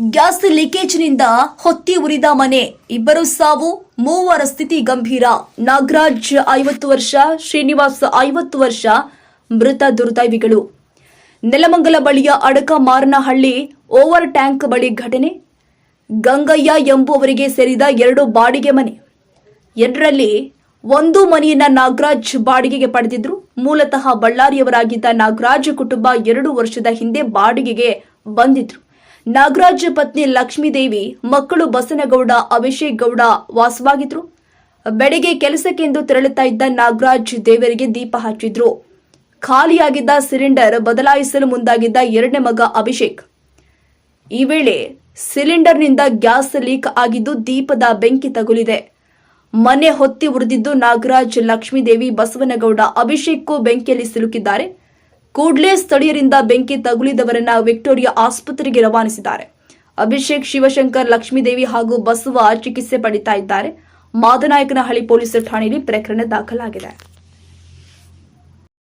Gas ಲೀಕೇಜ್ನಿಂದ ಹೊತ್ತಿ ಉರಿದ ಮನೆ. ಇಬ್ಬರು ಸಾವು, ಮೂವರ ಸ್ಥಿತಿ ಗಂಭೀರ. ನಾಗರಾಜ್ ಐವತ್ತು ವರ್ಷ, ಶ್ರೀನಿವಾಸ್ ಐವತ್ತು ವರ್ಷ, ಮೃತ ದುರ್ದೈವಿಗಳು. ನೆಲಮಂಗಲ ಬಳಿಯ ಅಡಕ ಮಾರನಹಳ್ಳಿ ಓವರ್ ಟ್ಯಾಂಕ್ ಬಳಿ ಘಟನೆ. ಗಂಗಯ್ಯ ಎಂಬುವರಿಗೆ ಸೇರಿದ ಎರಡು ಬಾಡಿಗೆ ಮನೆ. ಎರಡರಲ್ಲಿ ಒಂದು ಮನೆಯನ್ನ ನಾಗರಾಜ್ ಬಾಡಿಗೆಗೆ ಪಡೆದಿದ್ರು. ಮೂಲತಃ ಬಳ್ಳಾರಿಯವರಾಗಿದ್ದ ನಾಗರಾಜ್ ಕುಟುಂಬ ಎರಡು ವರ್ಷದ ಹಿಂದೆ ಬಾಡಿಗೆಗೆ ಬಂದಿದ್ರು. ನಾಗರಾಜ್ ಪತ್ನಿ ಲಕ್ಷ್ಮೀದೇವಿ, ಮಕ್ಕಳು ಬಸನಗೌಡ, ಅಭಿಷೇಕ್ ಗೌಡ ವಾಸವಾಗಿದ್ರು. ಬೆಳಿಗ್ಗೆ ಕೆಲಸಕ್ಕೆಂದು ತೆರಳುತ್ತಾ ಇದ್ದ ನಾಗರಾಜ್ ದೇವರಿಗೆ ದೀಪ ಹಚ್ಚಿದ್ರು. ಖಾಲಿಯಾಗಿದ್ದ ಸಿಲಿಂಡರ್ ಬದಲಾಯಿಸಲು ಮುಂದಾಗಿದ್ದ ಎರಡನೇ ಮಗ ಅಭಿಷೇಕ್. ಈ ವೇಳೆ ಸಿಲಿಂಡರ್ನಿಂದ ಗ್ಯಾಸ್ ಲೀಕ್ ಆಗಿದ್ದು ದೀಪದ ಬೆಂಕಿ ತಗುಲಿದೆ. ಮನೆ ಹೊತ್ತಿ ಉರಿದಿದ್ದು ನಾಗರಾಜ್, ಲಕ್ಷ್ಮೀದೇವಿ, ಬಸವನಗೌಡ ಅಭಿಷೇಕ್ಗೂ ಬೆಂಕಿಯಲ್ಲಿ ಸಿಲುಕಿದ್ದಾರೆ. ಕೂಡಲೇ ಸ್ಥಳೀಯರಿಂದ ಬೆಂಕಿ ತಗುಲಿದವರನ್ನ ವಿಕ್ಟೋರಿಯಾ ಆಸ್ಪತ್ರೆಗೆ ರವಾನಿಸಿದ್ದಾರೆ. ಅಭಿಷೇಕ್ ಶಿವಶಂಕರ್, ಲಕ್ಷ್ಮೀದೇವಿ ಹಾಗೂ ಬಸವ ಚಿಕಿತ್ಸೆ ಪಡಿತಾ ಇದ್ದಾರೆ. ಮಾದನಾಯಕನಹಳ್ಳಿ ಪೊಲೀಸ್ ಠಾಣೆಯಲ್ಲಿ ಪ್ರಕರಣ ದಾಖಲಾಗಿದೆ.